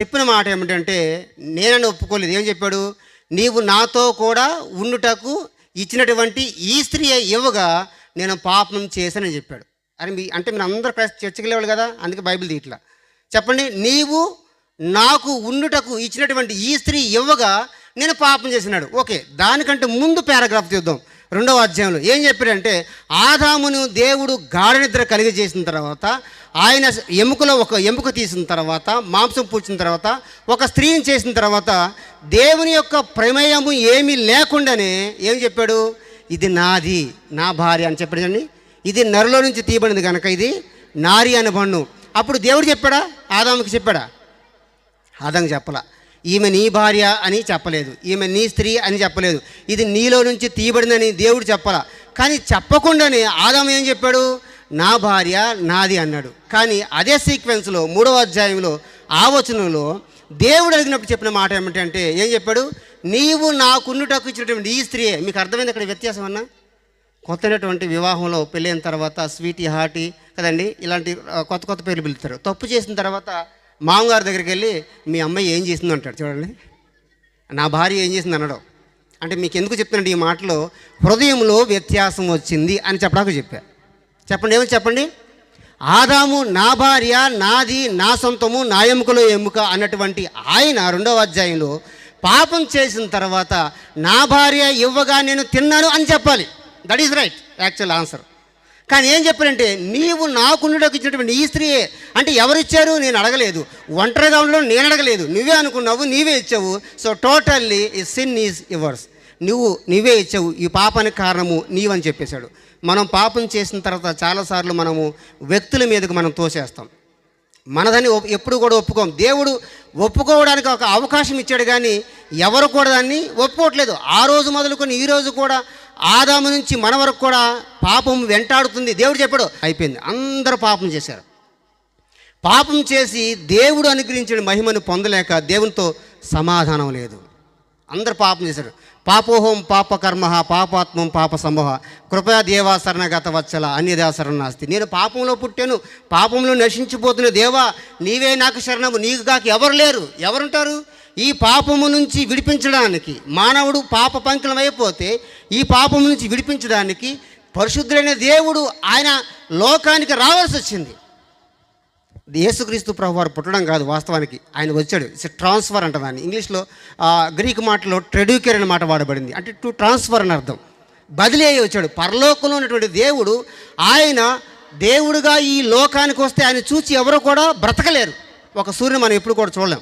చెప్పిన మాట ఏమిటంటే నేనని ఒప్పుకోలేదు. ఏం చెప్పాడు? నీవు నాతో కూడా ఉండుటకు ఇచ్చినటువంటి ఈ స్త్రీ ఇవ్వగా నేను పాపం చేశానని చెప్పాడు. అని మీ అంటే మీరు అందరూ క్రైస్త చర్చకి లేవాలి కదా అందుకే బైబిల్ తీయట్లా. చెప్పండి నీవు నాకు ఉండుటకు ఇచ్చినటువంటి ఈ స్త్రీ ఇవ్వగా నేను పాపం చేసినాడు. ఓకే దానికంటే ముందు పారాగ్రాఫ్ చూద్దాం రెండవ అధ్యాయంలో ఏం చెప్పాడంటే ఆదామును దేవుడు గాఢ నిద్ర కలిగి చేసిన తర్వాత ఆయన ఎముకలో ఒక ఎముక తీసిన తర్వాత మాంసం పూడ్చిన తర్వాత ఒక స్త్రీని చేసిన తర్వాత దేవుని యొక్క ప్రమేయము ఏమీ లేకుండానే ఏం చెప్పాడు? ఇది నాది నా భార్య అని చెప్పాడు ఇది నరులో నుంచి తీయబడింది కనుక ఇది నారి అనే పన్ను అప్పుడు దేవుడు చెప్పాడా? ఆదాముకి చెప్పాడా? ఆదంగా చెప్పలా. ఈమె నీ భార్య అని చెప్పలేదు. ఈమె నీ స్త్రీ అని చెప్పలేదు. ఇది నీలో నుంచి తీయబడిందని దేవుడు చెప్పలా? కానీ చెప్పకుండానే ఆదాం ఏం చెప్పాడు? నా భార్య నాది అన్నాడు. కానీ అదే సీక్వెన్స్లో మూడవ అధ్యాయంలో ఆవచనంలో దేవుడు అడిగినప్పుడు చెప్పిన మాట ఏమిటంటే ఏం చెప్పాడు? నీవు నాకున్నుటకు ఇచ్చినటువంటి ఈ స్త్రీయే. మీకు అర్థమైంది అక్కడ వ్యత్యాసం అన్నా? కొత్తైనటువంటి వివాహంలో పెళ్ళైన తర్వాత స్వీటీ హార్టీ కదండి? ఇలాంటి కొత్త కొత్త పేర్లు పిలుస్తారు. తప్పు చేసిన తర్వాత మామగారి దగ్గరికి వెళ్ళి మీ అమ్మాయి ఏం చేసింది అంటాడు. చూడండి. నా భార్య ఏం చేసింది? అనడం. అంటే మీకు ఎందుకు చెప్తున్నాడు ఈ మాటలో? హృదయంలో వ్యత్యాసం వచ్చింది అని చెప్పడానికి చెప్పా. చెప్పండి ఏమని చెప్పండి? ఆదాము నా భార్య నాది నా సొంతము నా ఎముకలో ఎముక అన్నటువంటి ఆయన రెండవ అధ్యాయంలో పాపం చేసిన తర్వాత నా భార్య ఇవ్వగా నేను తిన్నాను అని చెప్పాలి. That is right actual answer కానీ ఏం చెప్పారంటే నీవు నాకుండుటకు ఇచ్చినటువంటి ఈ స్త్రీయే అంటే ఎవరిచ్చారు? నేను అడగలేదు. ఒంటరిగా ఉండడం నేను అడగలేదు. నువ్వే అనుకున్నావు నీవే ఇచ్చావు. సో టోటల్లీ ఈ సిన్ ఈజ్ యువర్స్ నువ్వు నీవే ఇచ్చావు. ఈ పాపానికి కారణము నీవని చెప్పేశాడు. మనం పాపం చేసిన తర్వాత చాలాసార్లు మనము వ్యక్తుల మీదకు మనం తోసేస్తాం. మనదని ఎప్పుడు కూడా ఒప్పుకోం. దేవుడు ఒప్పుకోవడానికి ఒక అవకాశం ఇచ్చాడు కానీ ఎవరు కూడా దాన్ని ఒప్పుకోవట్లేదు. ఆ రోజు మొదలుకొని ఈ రోజు కూడా ఆదాము నుంచి మన వరకు కూడా పాపం వెంటాడుతుంది. దేవుడు చెప్పాడు అయిపోయింది. అందరూ పాపం చేశారు. పాపం చేసి దేవుడు అనుగ్రహించిన మహిమను పొందలేక దేవునితో సమాధానం లేదు. అందరు పాపం చేశారు. పాపోహం పాపకర్మ పాపాత్మం పాప సమూహ కృపయా దేవాసరణగత వచ్చల అన్యదేవసరణ నాస్తి నేను పాపంలో పుట్టాను పాపంలో నశించిపోతున్న దేవా నీవే నాకు శరణము నీకు కాక ఎవరు లేరు? ఎవరుంటారు? ఈ పాపము నుంచి విడిపించడానికి మానవుడు పాప పంకిలం అయిపోతే ఈ పాపము నుంచి విడిపించడానికి పరిశుద్ధుడైన దేవుడు ఆయన లోకానికి రావాల్సి వచ్చింది. యేసుక్రీస్తు ప్రభు వారు పుట్టడం కాదు వాస్తవానికి ఆయన వచ్చాడు. ఇట్స్ ట్రాన్స్ఫర్ అంట దాన్ని. ఇంగ్లీష్లో గ్రీక్ మాటలో ట్రెడ్యూకేర్ అనే మాట వాడబడింది. అంటే టు ట్రాన్స్ఫర్ అని అర్థం. బదిలీ అయ్యి వచ్చాడు. పరలోకంలో ఉన్నటువంటి దేవుడు ఆయన దేవుడుగా ఈ లోకానికి వస్తే ఆయన చూసి ఎవరు కూడా బ్రతకలేరు. ఒక సూర్యుని మనం ఎప్పుడు కూడా చూడలేం.